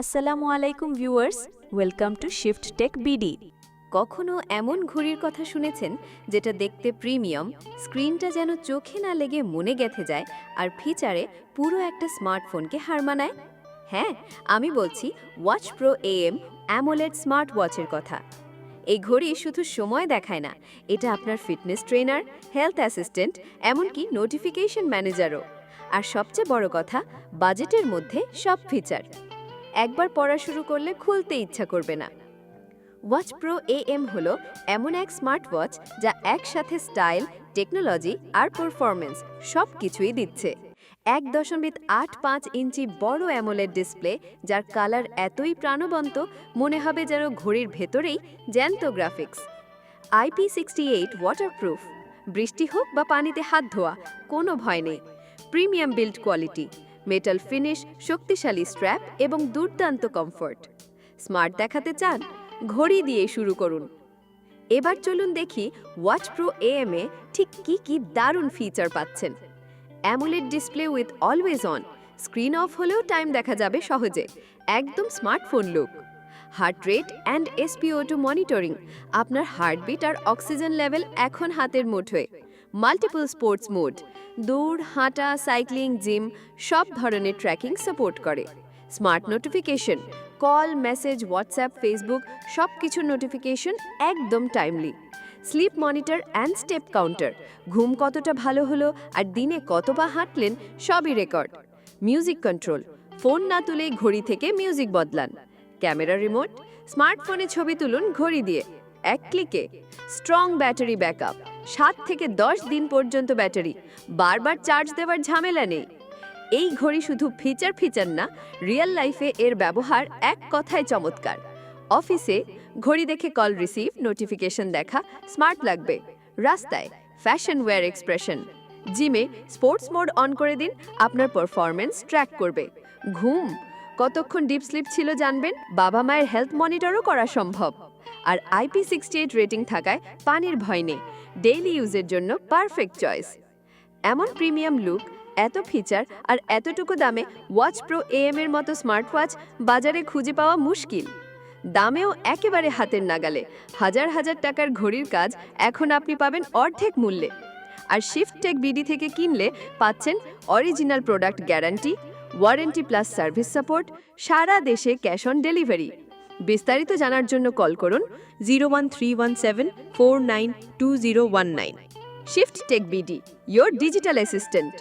আসসালামু আলাইকুম viewers, welcome to Shift Tech BD. কখনো এমন ঘড়ির কথা শুনেছেন যেটা দেখতে প্রিমিয়াম, স্ক্রিনটা যেন চোখে না লেগে মনে গেথে যায় আর ফিচারে পুরো একটা স্মার্টফোনকে হার মানায়? হ্যাঁ আমি বলছি watch pro AM AMOLED smart ওয়াচের কথা। এই ঘড়ি শুধু সময় দেখায় না, এটা আপনার ফিটনেস ট্রেনার, হেলথ অ্যাসিস্ট্যান্ট, এমনকি নোটিফিকেশন ম্যানেজারও। আর সবচেয়ে বড় কথা, বাজেটের মধ্যে সব ফিচার। একবার পড়া শুরু করলে খুলতে ইচ্ছা করবে না। ওয়াচ প্রো এ এম হলো এমন এক স্মার্ট ওয়াচ যা একসাথে স্টাইল, টেকনোলজি আর পারফরমেন্স সব কিছুই দিচ্ছে। এক দশমিক আট পাঁচ ইঞ্চি বড় অ্যামোলেড ডিসপ্লে যার কালার এতই প্রাণবন্ত মনে হবে যেন ঘড়ির ভেতরেই জ্যান্ত graphics. IP sixty eight waterproof বৃষ্টি হোক বা পানিতে হাত ধোয়া, কোনো ভয় নেই। Premium build quality. Metal finish শক্তিশালী স্ট্র্যাপ এবং দুর্দান্ত কমফোর্ট স্মার্ট দেখাতে চান? ঘড়ি দিয়ে শুরু করুন। এবার চলুন দেখি ওয়াচ প্রো এএম এ ঠিক কি কি দারুণ ফিচার পাচ্ছেন। AMOLED display with always on screen off হলেও টাইম দেখা যাবে সহজে। একদম smartphone look heart rate and SpO two monitoring আপনার হার্টবিট আর অক্সিজেন লেভেল এখন হাতের মুঠোয়। মাল্টিপল স্পোর্টস মোড দৌড়, হাঁটা, সাইক্লিং, জিম সব ধরনের ট্র্যাকিং সাপোর্ট করে। Smart notification, call, message, WhatsApp, Facebook সব কিছুর নোটিফিকেশন একদম timely. Sleep monitor and step counter, ঘুম কতটা ভালো হলো আর দিনে কত পা হাঁটলেন সবই রেকর্ড। মিউজিক কন্ট্রোল, ফোন না তুলেই ঘড়ি থেকে মিউজিক বদলান। ক্যামেরা রিমোট, স্মার্টফোনে ছবি তুলুন ঘড়ি দিয়ে। এক ক্লিকে, স্ট্রং ব্যাটারি ব্যাকআপ। সাত থেকে দশ দিন পর্যন্ত ব্যাটারি। বারবার চার্জ দেওয়ার ঝামেলা নেই। এই ঘড়ি শুধু ফিচার ফিচার না, রিয়েল লাইফে এর ব্যবহার এক কথায় চমৎকার। অফিসে ঘড়ি দেখে কল রিসিভ, নোটিফিকেশন দেখা, স্মার্ট লাগবে। রাস্তায় ফ্যাশন ওয়্যার এক্সপ্রেশন। জিমে স্পোর্টস মোড অন করে দিন, আপনার পারফরমেন্স ট্র্যাক করবে। ঘুম! কতক্ষণ ডিপ স্লিপ ছিল জানবেন? বাবা মায়ের হেলথ মনিটরও করা সম্ভব। আর আইপি সিক্সটি এইট রেটিং থাকায় পানির ভয় নেই। ডেইলি ইউজের জন্য পারফেক্ট চয়েস এমন প্রিমিয়াম লুক এত ফিচার আর এতটুকু দামে ওয়াচ প্রো এএম এর মতো স্মার্ট ওয়াচ বাজারে খুঁজে পাওয়া মুশকিল। দামেও একেবারে হাতের নাগালে। হাজার হাজার টাকার ঘড়ির কাজ এখন আপনি পাবেন অর্ধেক মূল্যে। আর শিফট টেক বিডি থেকে কিনলে পাচ্ছেন original product guarantee warranty plus service support সারা দেশে ক্যাশ অন ডেলিভারি বিস্তারিত জানার জন্য কল করুন zero one three one seven four nine two zero one nine. Shift Tech BD your digital assistant